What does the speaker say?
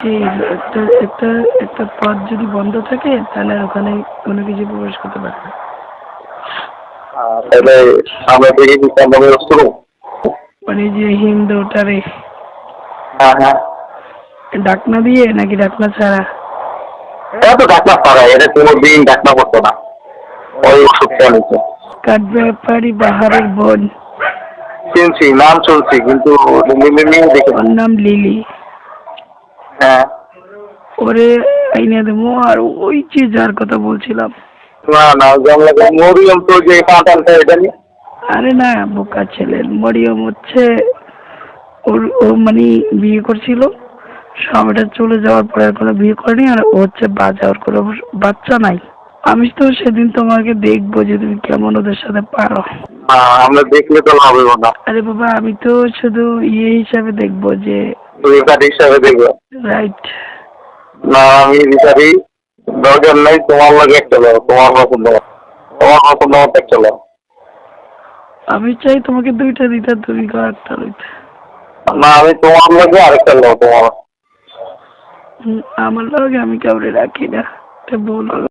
এই একটা একটা একটা পথ যদি বন্ধ থাকে তাহলে আর ওখানে কোনো কিছু প্রবেশ করতে পারবে তাহলে আমরা কি মানে যে হিন্দুটারে হ্যাঁ হ্যাঁ। ডাকনা দিয়ে নাকি ডাকনা ছাড়া? এটা তো ডাকনা পারা এটা কোনো দিন ডাকনা করতো না। ওই নিচ্ছে কাঠ ব্যাপারী বাহারের বোন। শুনছি নাম শুনছি কিন্তু দেখে ওর নাম লিলি। হ্যাঁ। ওরে আইনে দেবো আর ওই যে যার কথা বলছিলাম। না না জমলা মরিয়ম তো যে কাঁটালটা এটা নিয়ে। আরে না বোকা ছেলে মরিয়ম হচ্ছে ওর ও মানে বিয়ে করছিল। সময়টা চলে যাওয়ার পরে আর কোনো বিয়ে করেনি আর ও হচ্ছে বাজা ওর কোনো বাচ্চা নাই। আমি তো সেদিন তোমাকে দেখব যে তুমি কেমন ওদের সাথে পারো। আমরা দেখলে তো হবে না। আরে বাবা আমি তো শুধু ইয়ে হিসাবে দেখব যে হিসাবে দেখব। রাইট না আমি বিচারি দরকার নাই তোমার লাগে একটা দাও তোমার পছন্দ তোমার পছন্দ মতো একটা দাও। আমি চাই তোমাকে দুইটা দিতে তুমি একটা দিতে। না আমি তোমার লাগে আরেকটা দাও তোমার। আমার লাগে আমি কাউরে রাখি না। এটা বলো